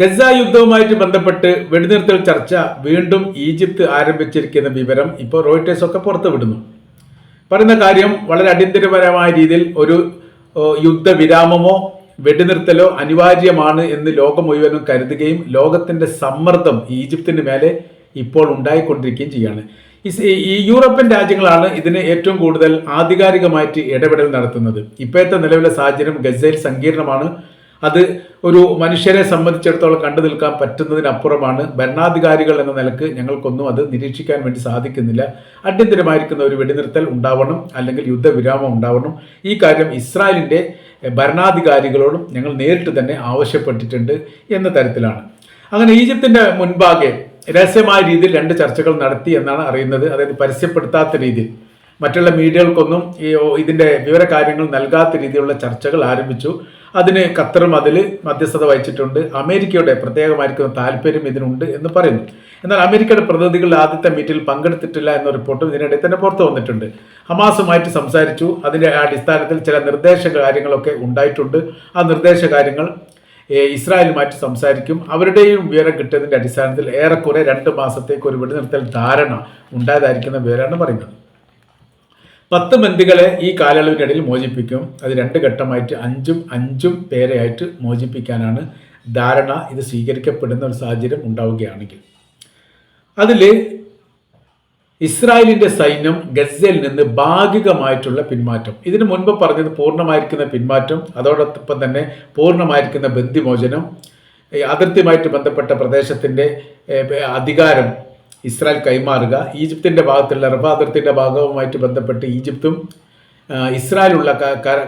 Gaza യുദ്ധവുമായിട്ട് ബന്ധപ്പെട്ട് വെടിനിർത്തൽ ചർച്ച വീണ്ടും ഈജിപ്ത് ആരംഭിച്ചിരിക്കുന്ന വിവരം ഇപ്പോൾ റോയിട്ടേഴ്സ് ഒക്കെ പുറത്തുവിടുന്നു. പറയുന്ന കാര്യം വളരെ അടിയന്തരപരമായ രീതിയിൽ ഒരു യുദ്ധവിരാമമോ വെടിനിർത്തലോ അനിവാര്യമാണ് എന്ന് ലോകം മുഴുവനും കരുതുകയും ലോകത്തിന്റെ സമ്മർദ്ദം ഈജിപ്തിന് മേലെ ഇപ്പോൾ ഉണ്ടായിക്കൊണ്ടിരിക്കുകയും ചെയ്യാണ്. ഈ യൂറോപ്യൻ രാജ്യങ്ങളാണ് ഇതിന് ഏറ്റവും കൂടുതൽ ആധികാരികമായിട്ട് ഇടപെടൽ നടത്തുന്നത്. ഇപ്പോഴത്തെ നിലവിലെ സാഹചര്യം ഗസയിൽ സങ്കീർണമാണ്. അത് ഒരു മനുഷ്യരെ സംബന്ധിച്ചിടത്തോളം കണ്ടു നിൽക്കാൻ പറ്റുന്നതിനപ്പുറമാണ്. ഭരണാധികാരികൾ എന്ന നിലയ്ക്ക് ഞങ്ങൾക്കൊന്നും അത് നിരീക്ഷിക്കാൻ വേണ്ടി സാധിക്കുന്നില്ല. അടിയന്തരമായിരിക്കുന്ന ഒരു വെടിനിർത്തൽ ഉണ്ടാവണം അല്ലെങ്കിൽ യുദ്ധവിരാമം ഉണ്ടാവണം. ഈ കാര്യം ഇസ്രായേലിന്റെ ഭരണാധികാരികളോടും ഞങ്ങൾ നേരിട്ട് തന്നെ ആവശ്യപ്പെട്ടിട്ടുണ്ട് എന്ന തരത്തിലാണ്. അങ്ങനെ ഈജിപ്തിന്റെ മുൻപാകെ രഹസ്യമായ രീതിയിൽ രണ്ട് ചർച്ചകൾ നടത്തി എന്നാണ് അറിയുന്നത്. അതായത് പരസ്യപ്പെടുത്താത്ത രീതിയിൽ. മറ്റുള്ള മീഡിയകൾക്കൊന്നും ഈ ഇതിന്റെ വിവരകാര്യങ്ങൾ നൽകാത്ത രീതിയിലുള്ള ചർച്ചകൾ ആരംഭിച്ചു. അതിന് ഖത്തറും അതിൽ മധ്യസ്ഥത വഹിച്ചിട്ടുണ്ട്. അമേരിക്കയുടെ പ്രത്യേകമായിരിക്കുന്ന താല്പര്യം ഇതിനുണ്ട് എന്ന് പറയുന്നു. എന്നാൽ അമേരിക്കയുടെ പ്രതിനിധികൾ ആദ്യത്തെ മീറ്റിൽ പങ്കെടുത്തിട്ടില്ല എന്ന റിപ്പോർട്ടും ഇതിനിടെ തന്നെ പുറത്തു വന്നിട്ടുണ്ട്. ഹമാസുമായിട്ട് സംസാരിച്ചു. അതിന്റെ അടിസ്ഥാനത്തിൽ ചില നിർദ്ദേശ കാര്യങ്ങളൊക്കെ ഉണ്ടായിട്ടുണ്ട്. ആ നിർദ്ദേശ കാര്യങ്ങൾ ഇസ്രായേലുമായിട്ട് സംസാരിക്കും. അവരുടെയും വിവരം കിട്ടിയതിന്റെ അടിസ്ഥാനത്തിൽ ഏറെക്കുറെ രണ്ട് മാസത്തേക്ക് ഒരു വെടിനിർത്തൽ ധാരണ ഉണ്ടായതായിരിക്കുന്ന വിവരമാണ് പറയുന്നത്. പത്ത് ബന്ദികളെ ഈ കാലയളവിനിടയിൽ മോചിപ്പിക്കും. അത് രണ്ട് ഘട്ടമായിട്ട് അഞ്ചും അഞ്ചും പേരെയായിട്ട് മോചിപ്പിക്കാനാണ് ധാരണ. ഇത് സ്വീകരിക്കപ്പെടുന്ന ഒരു സാഹചര്യം ഉണ്ടാവുകയാണെങ്കിൽ. അതിൽ ഇസ്രായേലിന്റെ സൈന്യം ഗസയിൽ നിന്ന് ഭാഗികമായിട്ടുള്ള പിന്മാറ്റം. ഇതിനു മുൻപ് പറഞ്ഞത് പൂർണമായിരിക്കുന്ന പിന്മാറ്റം അതോടൊപ്പം തന്നെ പൂർണമായിരിക്കുന്ന ബന്ധിമോചനം അതിർത്തിയുമായിട്ട് ബന്ധപ്പെട്ട പ്രദേശത്തിന്റെ അധികാരം ഇസ്രായേൽ കൈമാറുക. ഈജിപ്തിന്റെ ഭാഗത്തുള്ള റഫ ഭാഗവുമായിട്ട് ബന്ധപ്പെട്ട് ഈജിപ്തും ഇസ്രായേലുള്ള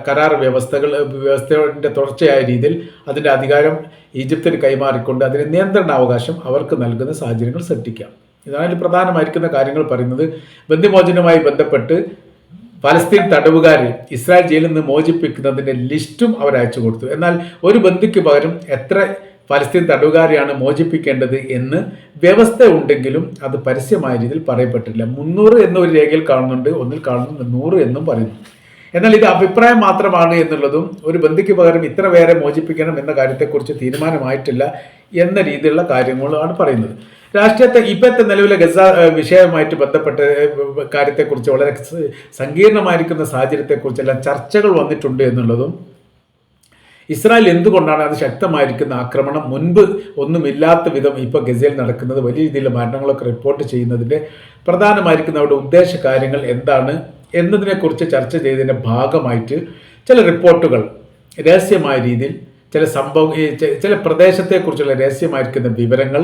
കരാർ വ്യവസ്ഥകൾ വ്യവസ്ഥകളുടെ തുടർച്ചയായ രീതിയിൽ അതിന്റെ അധികാരം ഈജിപ്തിന് കൈമാറിക്കൊണ്ട് അതിന് നിയന്ത്രണാവകാശം അവർക്ക് നൽകുന്ന സാഹചര്യങ്ങൾ സൃഷ്ടിക്കാം. ഇതാണ് പ്രധാനമായിരിക്കുന്ന കാര്യങ്ങൾ പറയുന്നത്. ബന്ധുമോചനവുമായി ബന്ധപ്പെട്ട് പലസ്തീൻ തടവുകാർ ഇസ്രായേൽ ജയിലിൽ നിന്ന് മോചിപ്പിക്കുന്നതിന്റെ ലിസ്റ്റും അവർ അയച്ചു കൊടുത്തു. എന്നാൽ ഒരു ബന്ധുക്ക് പകരം എത്ര പലസ്തീൻ തടവുകാരെയാണ് മോചിപ്പിക്കേണ്ടത് എന്ന് വ്യവസ്ഥ ഉണ്ടെങ്കിലും അത് പരസ്യമായ രീതിയിൽ പറയപ്പെട്ടില്ല. മുന്നൂറ് എന്നൊരു രേഖയിൽ കാണുന്നുണ്ട്. ഒന്നിൽ കാണുന്നുണ്ട് നൂറ് എന്നും പറയുന്നു. എന്നാൽ ഇത് അഭിപ്രായം മാത്രമാണ് എന്നുള്ളതും ഒരു ബന്ധുക്ക് പകരം ഇത്ര പേരെ മോചിപ്പിക്കണം എന്ന കാര്യത്തെക്കുറിച്ച് തീരുമാനമായിട്ടില്ല എന്ന രീതിയിലുള്ള കാര്യങ്ങളാണ് പറയുന്നത്. രാഷ്ട്രീയത്തെ ഇപ്പോഴത്തെ നിലവിലെ ഗസ വിഷയവുമായിട്ട് ബന്ധപ്പെട്ട കാര്യത്തെക്കുറിച്ച് വളരെ സങ്കീർണമായിരിക്കുന്ന സാഹചര്യത്തെക്കുറിച്ചെല്ലാം ചർച്ചകൾ വന്നിട്ടുണ്ട് എന്നുള്ളതും ഇസ്രായേൽ എന്തുകൊണ്ടാണ് അത് ശക്തമായിരിക്കുന്ന ആക്രമണം? മുൻപ് ഒന്നുമില്ലാത്ത വിധം ഇപ്പോൾ ഗസയിൽ നടക്കുന്നത് വലിയ രീതിയിലുള്ള മരണങ്ങളൊക്കെ റിപ്പോർട്ട് ചെയ്യുന്നതിന്റെ പ്രധാനമായിരിക്കുന്ന അവരുടെ ഉദ്ദേശ കാര്യങ്ങൾ എന്താണ് എന്നതിനെക്കുറിച്ച് ചർച്ച ചെയ്തതിന്റെ ഭാഗമായിട്ട് ചില റിപ്പോർട്ടുകൾ രഹസ്യമായ രീതിയിൽ ചില സംഭവം ചില പ്രദേശത്തെക്കുറിച്ചുള്ള രഹസ്യമായിരിക്കുന്ന വിവരങ്ങൾ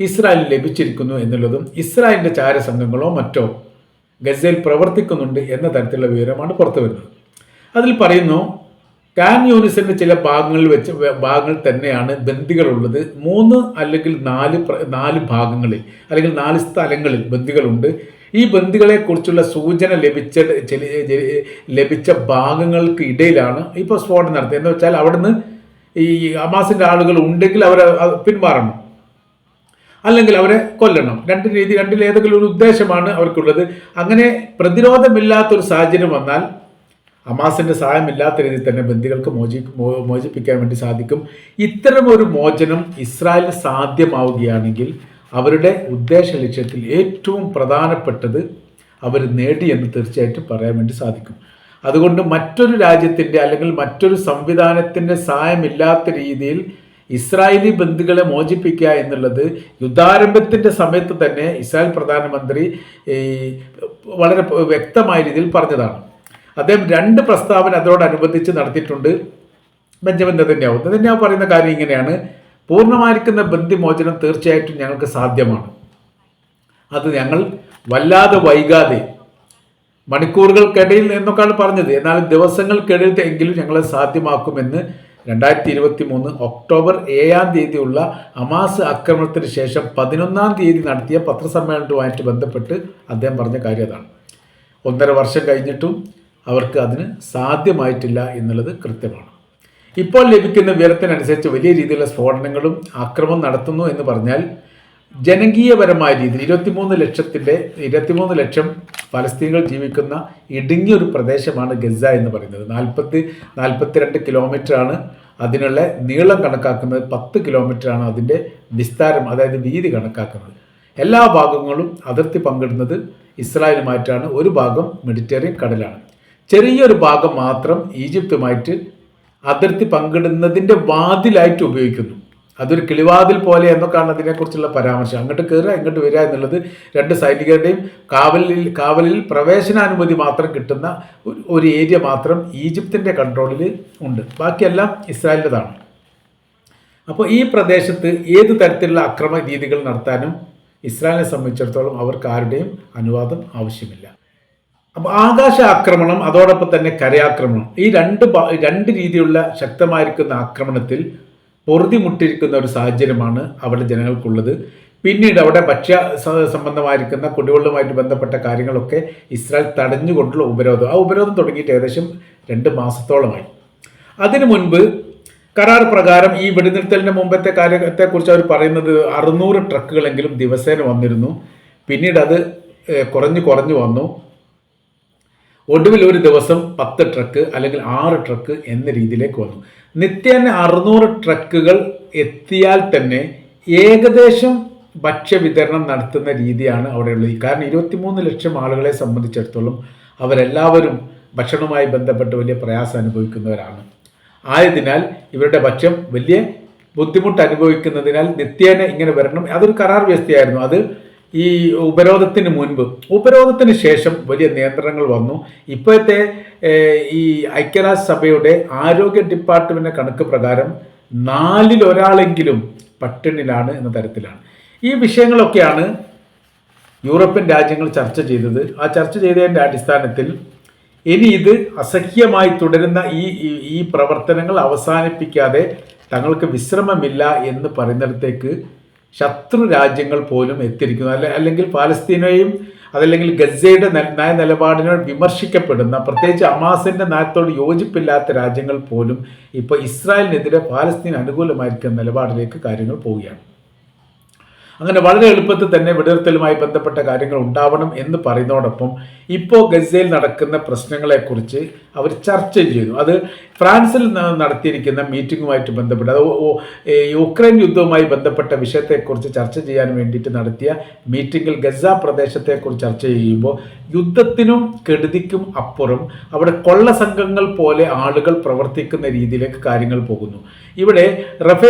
ഇസ്രായേലിന് ലഭിച്ചിരിക്കുന്നു എന്നുള്ളതും ഇസ്രായേലിന്റെ ചാരസംഘങ്ങളോ മറ്റോ ഗസയിൽ പ്രവർത്തിക്കുന്നുണ്ട് എന്ന തരത്തിലുള്ള വിവരമാണ് പുറത്തു വരുന്നത് അതിൽ പറയുന്നു കാൻ യൂണിസിന്റെ ചില ഭാഗങ്ങളിൽ വെച്ച് ഭാഗങ്ങൾ തന്നെയാണ് ബന്ദികളുള്ളത്. മൂന്ന് അല്ലെങ്കിൽ നാല് നാല് ഭാഗങ്ങളിൽ അല്ലെങ്കിൽ നാല് സ്ഥലങ്ങളിൽ ബന്ദികളുണ്ട്. ഈ ബന്ദികളെ കുറിച്ചുള്ള സൂചന ലഭിച്ച ലഭിച്ച ഭാഗങ്ങൾക്ക് ഇടയിലാണ് ഇപ്പോൾ സ്ഫോടനം നടത്തിയത് എന്ന് വെച്ചാൽ അവിടുന്ന് ഈ അമാസിന്റെ ആളുകൾ ഉണ്ടെങ്കിൽ അവരെ പിന്മാറണം. അല്ലെങ്കിൽ അവരെ കൊല്ലണം. രണ്ട് രീതി രണ്ടിൽ ഏതെങ്കിലും ഒരു ഉദ്ദേശമാണ് അവർക്കുള്ളത്. അങ്ങനെ പ്രതിരോധമില്ലാത്തൊരു സാഹചര്യം വന്നാൽ ഹമാസിന്റെ സഹായമില്ലാത്ത രീതിയിൽ തന്നെ ബന്ദികൾക്ക് മോചി മോചിപ്പിക്കാൻ വേണ്ടി സാധിക്കും. ഇത്തരമൊരു മോചനം ഇസ്രായേൽ സാധ്യമാവുകയാണെങ്കിൽ അവരുടെ ഉദ്ദേശ ലക്ഷ്യത്തിൽ ഏറ്റവും പ്രധാനപ്പെട്ടത് അവർ നേടി നേടിയെന്ന് തീർച്ചയായിട്ടും പറയാൻ വേണ്ടി സാധിക്കും. അതുകൊണ്ട് മറ്റൊരു രാജ്യത്തിന്റെ അല്ലെങ്കിൽ മറ്റൊരു സംവിധാനത്തിന്റെ സഹായമില്ലാത്ത രീതിയിൽ ഇസ്രായേലി ബന്ധുക്കളെ മോചിപ്പിക്കുക എന്നുള്ളത് യുദ്ധാരംഭത്തിന്റെ സമയത്ത് തന്നെ ഇസ്രായേൽ പ്രധാനമന്ത്രി വളരെ വ്യക്തമായ രീതിയിൽ പറഞ്ഞതാണ്. അദ്ദേഹം രണ്ട് പ്രസ്താവന അതോടനുബന്ധിച്ച് നടത്തിയിട്ടുണ്ട്. ബെഞ്ചമിൻ നെതന്യാവു നെതന്യാവ് പറയുന്ന കാര്യം ഇങ്ങനെയാണ്. പൂർണമായിരിക്കുന്ന ബന്ധിമോചനം തീർച്ചയായിട്ടും ഞങ്ങൾക്ക് സാധ്യമാണ്. അത് ഞങ്ങൾ വല്ലാതെ വൈകാതെ മണിക്കൂറുകൾക്കിടയിൽ എന്നൊക്കെയാണ് പറഞ്ഞത്. എന്നാൽ ദിവസങ്ങൾക്കിടയിൽ എങ്കിലും ഞങ്ങളെ സാധ്യമാക്കുമെന്ന് രണ്ടായിരത്തി ഇരുപത്തി മൂന്ന് ഒക്ടോബർ ഏഴാം തീയതിയുള്ള അമാസ് ആക്രമണത്തിന് ശേഷം പതിനൊന്നാം തീയതി നടത്തിയ പത്രസമ്മേളനവുമായിട്ട് ബന്ധപ്പെട്ട് അദ്ദേഹം പറഞ്ഞ കാര്യം അതാണ്. ഒന്നര വർഷം കഴിഞ്ഞിട്ടും അവർക്ക് അതിന് സാധ്യമായിട്ടില്ല എന്നുള്ളത് കൃത്യമാണ്. ഇപ്പോൾ ലഭിക്കുന്ന വിവരത്തിനനുസരിച്ച് വലിയ രീതിയിലുള്ള സ്ഫോടനങ്ങളും ആക്രമണം നടത്തുന്നു എന്ന് പറഞ്ഞാൽ ജനകീയപരമായ രീതിയിൽ ഇരുപത്തിമൂന്ന് ലക്ഷത്തിന്റെ ഇരുപത്തിമൂന്ന് ലക്ഷം ഫലസ്തീനികൾ ജീവിക്കുന്ന ഇടുങ്ങിയൊരു പ്രദേശമാണ് ഗസ എന്ന് പറയുന്നത്. നാൽപ്പത്തി നാൽപ്പത്തിരണ്ട് കിലോമീറ്ററാണ് അതിനുള്ള നീളം കണക്കാക്കുന്നത്. പത്ത് കിലോമീറ്ററാണ് അതിന്റെ വിസ്താരം അതായത് വീതി കണക്കാക്കുന്നത്. എല്ലാ ഭാഗങ്ങളും അതിർത്തി പങ്കിടുന്നത് ഇസ്രായേലുമായിട്ടാണ്. ഒരു ഭാഗം മെഡിറ്ററേനിയൻ കടലാണ്. ചെറിയൊരു ഭാഗം മാത്രം ഈജിപ്തുമായിട്ട് അതിർത്തി പങ്കിടുന്നതിന്റെ വാതിലായിട്ട് ഉപയോഗിക്കുന്നു. അതൊരു കിളിവാതിൽ പോലെ എന്നൊക്കെയാണ് അതിനെക്കുറിച്ചുള്ള പരാമർശം. അങ്ങോട്ട് കയറുക ഇങ്ങോട്ട് വരിക എന്നുള്ളത് രണ്ട് സൈനികരുടെയും കാവലിൽ കാവലിൽ പ്രവേശനാനുമതി മാത്രം കിട്ടുന്ന ഒരു- ഏരിയ മാത്രം ഈജിപ്തിന്റെ കൺട്രോളിൽ ഉണ്ട്. ബാക്കിയെല്ലാം ഇസ്രായേലിന്റെതാണ്. അപ്പോൾ ഈ പ്രദേശത്ത് ഏത് തരത്തിലുള്ള അക്രമ രീതികൾ നടത്താനും ഇസ്രായേലിനെ സംബന്ധിച്ചിടത്തോളം അവർക്ക് ആരുടെയും അനുവാദം ആവശ്യമില്ല. അപ്പോൾ ആകാശ ആക്രമണം അതോടൊപ്പം തന്നെ കരയാക്രമണം ഈ രണ്ട് രണ്ട് രീതിയിലുള്ള ശക്തമായിരിക്കുന്ന ആക്രമണത്തിൽ പൊറുതിമുട്ടിരിക്കുന്ന ഒരു സാഹചര്യമാണ് അവിടെ ജനങ്ങൾക്കുള്ളത്. പിന്നീട് അവിടെ ഭക്ഷ്യ സംബന്ധമായിരിക്കുന്ന കുടിവെള്ളവുമായിട്ട് ബന്ധപ്പെട്ട കാര്യങ്ങളൊക്കെ ഇസ്രായേൽ തടഞ്ഞുകൊണ്ടുള്ള ഉപരോധം. ആ ഉപരോധം തുടങ്ങിയിട്ട് ഏകദേശം രണ്ട് മാസത്തോളമായി. അതിനു മുൻപ് കരാർ പ്രകാരം ഈ വെടിനിർത്തലിന് മുമ്പത്തെ കാര്യത്തെക്കുറിച്ച് അവർ പറയുന്നത് അറുന്നൂറ് ട്രക്കുകളെങ്കിലും ദിവസേന വന്നിരുന്നു. പിന്നീട് അത് കുറഞ്ഞു കുറഞ്ഞു വന്നു. ഒടുവിൽ ഒരു ദിവസം പത്ത് ട്രക്ക് അല്ലെങ്കിൽ ആറ് ട്രക്ക് എന്ന രീതിയിലേക്ക് വന്നു. നിത്യേന അറുന്നൂറ് ട്രക്കുകൾ എത്തിയാൽ തന്നെ ഏകദേശം ഭക്ഷ്യവിതരണം നടത്തുന്ന രീതിയാണ് അവിടെയുള്ളത്. കാരണം ഇരുപത്തിമൂന്ന് ലക്ഷം ആളുകളെ സംബന്ധിച്ചിടത്തോളം അവരെല്ലാവരും ഭക്ഷണവുമായി ബന്ധപ്പെട്ട് വലിയ പ്രയാസം അനുഭവിക്കുന്നവരാണ്. ആയതിനാൽ ഇവരുടെ ഭക്ഷ്യം വലിയ ബുദ്ധിമുട്ട് അനുഭവിക്കുന്നതിനാൽ നിത്യേന ഇങ്ങനെ വരണം. അതൊരു കരാർ വ്യവസ്ഥയായിരുന്നു. അത് ഈ ഉപരോധത്തിന് മുൻപ്. ഉപരോധത്തിന് ശേഷം വലിയ നിയന്ത്രണങ്ങൾ വന്നു. ഇപ്പോഴത്തെ ഈ ഐക്യരാഷ്ട്രസഭയുടെ ആരോഗ്യ ഡിപ്പാർട്ട്മെന്റ് കണക്ക് പ്രകാരം നാലിൽ ഒരാളെങ്കിലും പട്ടിണിലാണ് എന്ന തരത്തിലാണ്. ഈ വിഷയങ്ങളൊക്കെയാണ് യൂറോപ്യൻ രാജ്യങ്ങൾ ചർച്ച ചെയ്തത്. ആ ചർച്ച ചെയ്തതിന്റെ അടിസ്ഥാനത്തിൽ ഇനി ഇത് അസഹ്യമായി തുടരുന്ന ഈ- ഈ പ്രവർത്തനങ്ങൾ അവസാനിപ്പിക്കാതെ തങ്ങൾക്ക് വിശ്രമമില്ല എന്ന് പറയുന്നിടത്തേക്ക് ശത്രു രാജ്യങ്ങൾ പോലും എത്തിയിരിക്കുന്നു. അല്ലെ അല്ലെങ്കിൽ പാലസ്തീനയും അതല്ലെങ്കിൽ ഗസയുടെ നയ നിലപാടിനോട് വിമർശിക്കപ്പെടുന്ന പ്രത്യേകിച്ച് അമാസിന്റെ നയത്തോട് യോജിപ്പില്ലാത്ത രാജ്യങ്ങൾ പോലും ഇപ്പോൾ ഇസ്രായേലിനെതിരെ പാലസ്തീൻ അനുകൂലമായിരിക്കുന്ന നിലപാടിലേക്ക് കാര്യങ്ങൾ പോവുകയാണ്. അങ്ങനെ വളരെ എളുപ്പത്തിൽ തന്നെ വെടിനിർത്തലുമായി ബന്ധപ്പെട്ട കാര്യങ്ങൾ ഉണ്ടാവണം എന്ന് പറയുന്നതോടൊപ്പം ഇപ്പോൾ ഗസയിൽ നടക്കുന്ന പ്രശ്നങ്ങളെക്കുറിച്ച് അവർ ചർച്ച ചെയ്തു അത് ഫ്രാൻസിൽ നടത്തിയിരിക്കുന്ന മീറ്റിങ്ങുമായിട്ട് ബന്ധപ്പെട്ട് അത് യുക്രൈൻ യുദ്ധവുമായി ബന്ധപ്പെട്ട വിഷയത്തെക്കുറിച്ച് ചർച്ച ചെയ്യാൻ വേണ്ടിയിട്ട് നടത്തിയ മീറ്റിങ്ങിൽ ഗസ പ്രദേശത്തെക്കുറിച്ച് ചർച്ച ചെയ്യുമ്പോൾ യുദ്ധത്തിനും കെടുതിക്കും അപ്പുറം അവിടെ കൊള്ള സംഘങ്ങൾ പോലെ ആളുകൾ പ്രവർത്തിക്കുന്ന രീതിയിലേക്ക് കാര്യങ്ങൾ പോകുന്നു. ഇവിടെ റഫ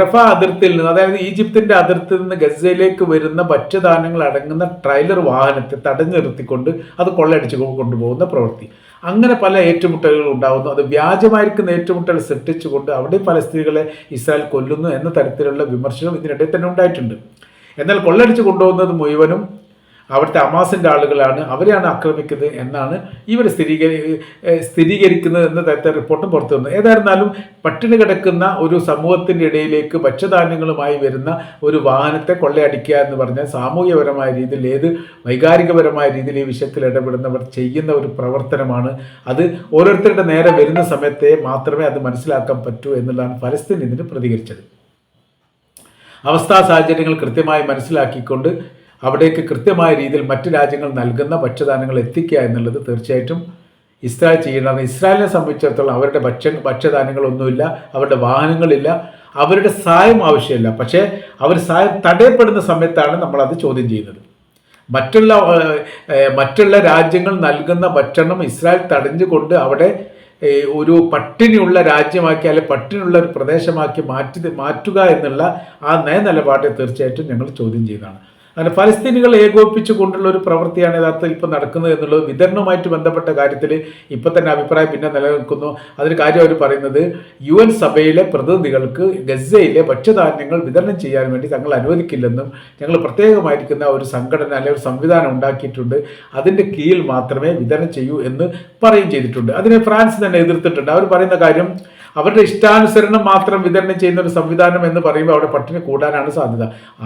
റഫ അതിർത്തിയിൽ നിന്ന് അതായത് ഈജിപ്തിന്റെ അതിർത്തിയിൽ നിന്ന് ഗസയിലേക്ക് വരുന്ന ഭക്ഷ്യധാന്യങ്ങൾ അടങ്ങുന്ന ട്രെയിലർ വാഹനത്തെ തടഞ്ഞു നിർത്തിക്കൊണ്ട് അത് കൊള്ളയടിച്ച് കൊണ്ടുപോകുന്ന പ്രവൃത്തി. അങ്ങനെ പല ഏറ്റുമുട്ടലുകൾ ഉണ്ടാകുന്നു അത് വ്യാജമായിരിക്കുന്ന ഏറ്റുമുട്ടൽ സൃഷ്ടിച്ചുകൊണ്ട് അവിടെ പലസ്തീനികളെ ഇസ്രായേൽ കൊല്ലുന്നു എന്ന തരത്തിലുള്ള വിമർശനം ഇതിനിടയിൽ തന്നെ ഉണ്ടായിട്ടുണ്ട്. എന്നാൽ കൊള്ളടിച്ച് കൊണ്ടുപോകുന്നത് മുഴുവനും അവിടുത്തെ അമാസിന്റെ ആളുകളാണ് അവരെയാണ് ആക്രമിക്കുന്നത് എന്നാണ് ഇവർ സ്ഥിരീകരി സ്ഥിരീകരിക്കുന്നത് എന്ന തരത്തെ റിപ്പോർട്ടും പുറത്തു വന്നു. ഏതായിരുന്നാലും പട്ടിണി കിടക്കുന്ന ഒരു സമൂഹത്തിന്റെ ഇടയിലേക്ക് ഭക്ഷ്യധാന്യങ്ങളുമായി വരുന്ന ഒരു വാഹനത്തെ കൊള്ളയടിക്കുക എന്ന് പറഞ്ഞാൽ സാമൂഹ്യപരമായ രീതിയിൽ ഏത് വൈകാരികപരമായ രീതിയിൽ ഈ വിഷയത്തിൽ ഇടപെടുന്നവർ ചെയ്യുന്ന ഒരു പ്രവർത്തനമാണ്. അത് ഓരോരുത്തരുടെ നേരെ വരുന്ന സമയത്തെ മാത്രമേ അത് മനസ്സിലാക്കാൻ പറ്റൂ എന്നുള്ളതാണ് ഫലസ്തീൻ ഇതിന് പ്രതികരിച്ചത്. അവസ്ഥാ സാഹചര്യങ്ങൾ കൃത്യമായി മനസ്സിലാക്കിക്കൊണ്ട് അവിടേക്ക് കൃത്യമായ രീതിയിൽ മറ്റ് രാജ്യങ്ങൾ നൽകുന്ന ഭക്ഷ്യധാന്യങ്ങൾ എത്തിക്കുക എന്നുള്ളത് തീർച്ചയായിട്ടും ഇസ്രായേൽ ചെയ്യേണ്ടതാണ്. ഇസ്രായേലിനെ സംബന്ധിച്ചിടത്തോളം അവരുടെ ഭക്ഷ്യ ഭക്ഷ്യധാന്യങ്ങളൊന്നുമില്ല അവരുടെ വാഹനങ്ങളില്ല അവരുടെ സഹായം ആവശ്യമില്ല. പക്ഷേ അവർ സഹായം തടയപ്പെടുന്ന സമയത്താണ് നമ്മളത് ചോദ്യം ചെയ്യുന്നത്. മറ്റുള്ള മറ്റുള്ള രാജ്യങ്ങൾ നൽകുന്ന ഭക്ഷണം ഇസ്രായേൽ തടഞ്ഞുകൊണ്ട് അവിടെ ഒരു പട്ടിണിയുള്ള രാജ്യമാക്കി അല്ലെങ്കിൽ പട്ടിണിയുള്ള ഒരു പ്രദേശമാക്കി മാറ്റി മാറ്റുക എന്നുള്ള ആ നയനിലപാടെ തീർച്ചയായിട്ടും ഞങ്ങൾ ചോദ്യം ചെയ്യുന്നതാണ്. അങ്ങനെ ഫലസ്തീനികൾ ഏകോപിപ്പിച്ചു കൊണ്ടുള്ള ഒരു പ്രവൃത്തിയാണ് യഥാർത്ഥത്തിൽ ഇപ്പോൾ നടക്കുന്നത് എന്നുള്ളത് വിതരണവുമായിട്ട് ബന്ധപ്പെട്ട കാര്യത്തിൽ ഇപ്പം തന്നെ അഭിപ്രായം പിന്നെ നിലനിൽക്കുന്നു. അതിന് കാര്യം അവർ പറയുന്നത് യു എൻ സഭയിലെ പ്രതിനിധികൾക്ക് ഗസയിലെ ഭക്ഷ്യധാന്യങ്ങൾ വിതരണം ചെയ്യാൻ വേണ്ടി തങ്ങൾ അനുവദിക്കില്ലെന്നും ഞങ്ങൾ പ്രത്യേകമായിരിക്കുന്ന ഒരു സംഘടന അല്ലെങ്കിൽ ഒരു സംവിധാനം ഉണ്ടാക്കിയിട്ടുണ്ട് അതിന്റെ കീഴിൽ മാത്രമേ വിതരണം ചെയ്യൂ എന്ന് പറയുകയും ചെയ്തിട്ടുണ്ട്. അതിനെ ഫ്രാൻസ് തന്നെ എതിർത്തിട്ടുണ്ട്. അവർ പറയുന്ന കാര്യം അവരുടെ ഇഷ്ടാനുസരണം മാത്രം വിതരണം ചെയ്യുന്ന ഒരു സംവിധാനം എന്ന് പറയുമ്പോൾ അവിടെ പട്ടിണി കൂടാനാണ് സാധ്യത.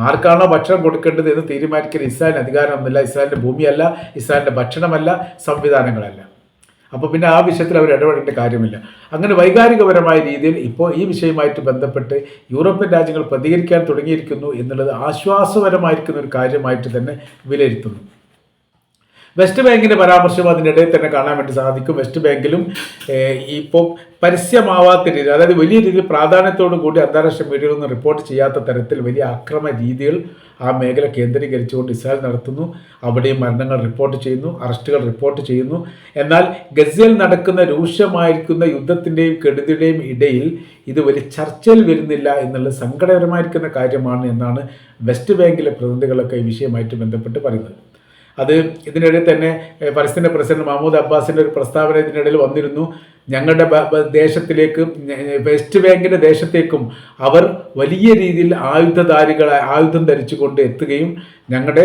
ആർക്കാണോ ഭക്ഷണം കൊടുക്കേണ്ടത് എന്ന് തീരുമാനിക്കുന്ന ഇസ്രായേലിന് അധികാരമൊന്നുമില്ല ഇസ്രായേലിന്റെ ഭൂമിയല്ല ഇസ്രായേലിന്റെ ഭക്ഷണമല്ല സംവിധാനങ്ങളല്ല. അപ്പോൾ പിന്നെ ആ വിഷയത്തിൽ അവർ ഇടപെടേണ്ട കാര്യമില്ല. അങ്ങനെ വൈകാരികപരമായ രീതിയിൽ ഇപ്പോൾ ഈ വിഷയവുമായിട്ട് ബന്ധപ്പെട്ട് യൂറോപ്യൻ രാജ്യങ്ങൾ പ്രതികരിക്കാൻ തുടങ്ങിയിരിക്കുന്നു എന്നുള്ളത് ആശ്വാസപരമായിരിക്കുന്ന ഒരു കാര്യമായിട്ട് തന്നെ വിലയിരുത്തുന്നു. വെസ്റ്റ് ബാങ്കിന്റെ പരാമർശം അതിനിടയിൽ തന്നെ കാണാൻ വേണ്ടി സാധിക്കും. വെസ്റ്റ് ബാങ്കിലും ഇപ്പോൾ പരസ്യമാവാത്ത രീതിയിൽ അതായത് വലിയ രീതിയിൽ പ്രാധാന്യത്തോടു കൂടി അന്താരാഷ്ട്ര മീഡിയകളൊന്നും റിപ്പോർട്ട് ചെയ്യാത്ത തരത്തിൽ വലിയ ആക്രമ രീതികൾ ആ മേഖല കേന്ദ്രീകരിച്ചുകൊണ്ട് ഇസ്രായേൽ നടത്തുന്നു. അവിടെയും മരണങ്ങൾ റിപ്പോർട്ട് ചെയ്യുന്നു അറസ്റ്റുകൾ റിപ്പോർട്ട് ചെയ്യുന്നു. എന്നാൽ ഗസയിൽ നടക്കുന്ന രൂക്ഷമായിരിക്കുന്ന യുദ്ധത്തിന്റെയും കെടുതിയുടെയും ഇടയിൽ ഇത് വലിയ ചർച്ചയിൽ വരുന്നില്ല എന്നുള്ളത് സങ്കടകരമായിരിക്കുന്ന കാര്യമാണ് എന്നാണ് വെസ്റ്റ് ബാങ്കിലെ പ്രതിനിധികളൊക്കെ ഈ വിഷയമായിട്ട് ബന്ധപ്പെട്ട് പറയുന്നത്. അത് ഇതിനിടയിൽ തന്നെ ഏഹ്, പ്രസിഡന്റ് മഹമ്മൂദ് അബ്ബാസിന്റെ ഒരു പ്രസ്താവന ഇതിനിടയിൽ വന്നിരുന്നു. ഞങ്ങളുടെ ദേശത്തിലേക്കും വെസ്റ്റ് ബാങ്കിന്റെ ദേശത്തേക്കും അവർ വലിയ രീതിയിൽ ആയുധധാരികളെ ആയുധം ധരിച്ചുകൊണ്ട് എത്തുകയും ഞങ്ങളുടെ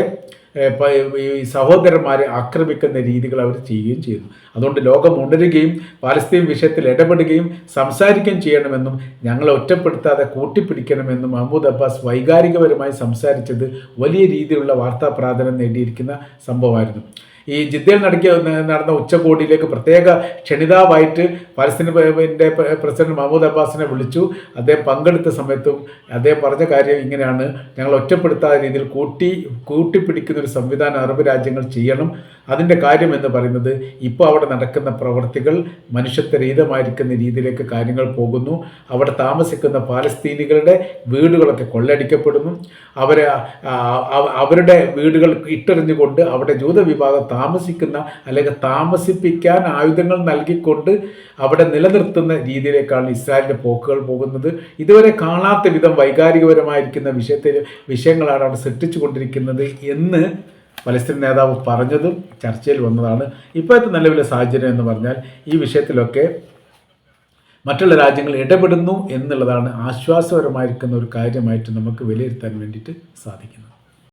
ഈ സഹോദരന്മാരെ ആക്രമിക്കുന്ന രീതികൾ അവർ ചെയ്യുകയും ചെയ്യുന്നു. അതുകൊണ്ട് ലോകം ഉണരുകയും പാലസ്തീൻ വിഷയത്തിൽ ഇടപെടുകയും സംസാരിക്കുകയും ചെയ്യണമെന്നും ഞങ്ങളെ ഒറ്റപ്പെടുത്താതെ കൂട്ടിപ്പിടിക്കണമെന്നും മഹമ്മൂദ് അബ്ബാസ് വൈകാരികപരമായി സംസാരിച്ചത് വലിയ രീതിയിലുള്ള വാർത്താ പ്രാധാന്യം നേടിയിരിക്കുന്ന സംഭവമായിരുന്നു. ഈ ജിദ്ദയിൽ നടക്കിയ നടന്ന ഉച്ചകോടിയിലേക്ക് പ്രത്യേക ക്ഷണിതാവായിട്ട് പലസ്തീനിന്റെ പ്രസിഡന്റ് മഹമ്മൂദ് അബ്ബാസിനെ വിളിച്ചു. അദ്ദേഹം പങ്കെടുത്ത സമയത്തും അദ്ദേഹം പറഞ്ഞ കാര്യം ഇങ്ങനെയാണ്. ഞങ്ങൾ ഒറ്റപ്പെടുത്താത്ത രീതിയിൽ കൂട്ടി കൂട്ടിപ്പിടിക്കുന്ന ഒരു സംവിധാനം അറബ് രാജ്യങ്ങൾ ചെയ്യണം. അതിന്റെ കാര്യം എന്ന് പറയുന്നത് ഇപ്പോൾ അവിടെ നടക്കുന്ന പ്രവർത്തികൾ മനുഷ്യത്വരഹിതമായിരിക്കുന്ന രീതിയിലേക്ക് കാര്യങ്ങൾ പോകുന്നു. അവിടെ താമസിക്കുന്ന പാലസ്തീനികളുടെ വീടുകളൊക്കെ കൊള്ളടിക്കപ്പെടുന്നു. അവരെ അവരുടെ വീടുകൾ ഇട്ടെറിഞ്ഞുകൊണ്ട് അവിടെ ജൂത വിഭാഗം താമസിക്കുന്ന അല്ലെങ്കിൽ താമസിപ്പിക്കാൻ ആയുധങ്ങൾ നൽകിക്കൊണ്ട് അവിടെ നിലനിർത്തുന്ന രീതിയിലേക്കാണ് ഇസ്രായേലിന്റെ പോക്കുകൾ പോകുന്നത്. ഇതുവരെ കാണാത്ത വിധം വൈകാരികപരമായിരിക്കുന്ന വിഷയത്തിൽ വിഷയങ്ങളാണ് അവിടെ സൃഷ്ടിച്ചു കൊണ്ടിരിക്കുന്നത് എന്ന് പലസ്തീൻ നേതാവ് പറഞ്ഞതും ചർച്ചയിൽ വന്നതാണ്. ഇപ്പോഴത്തെ നിലവിലെ സാഹചര്യം എന്ന് പറഞ്ഞാൽ ഈ വിഷയത്തിലൊക്കെ മറ്റുള്ള രാജ്യങ്ങൾ ഇടപെടുന്നു എന്നുള്ളതാണ് ആശ്വാസപരമായിരിക്കുന്ന ഒരു കാര്യമായിട്ട് നമുക്ക് വിലയിരുത്താൻ വേണ്ടിയിട്ട് സാധിക്കുന്നത്.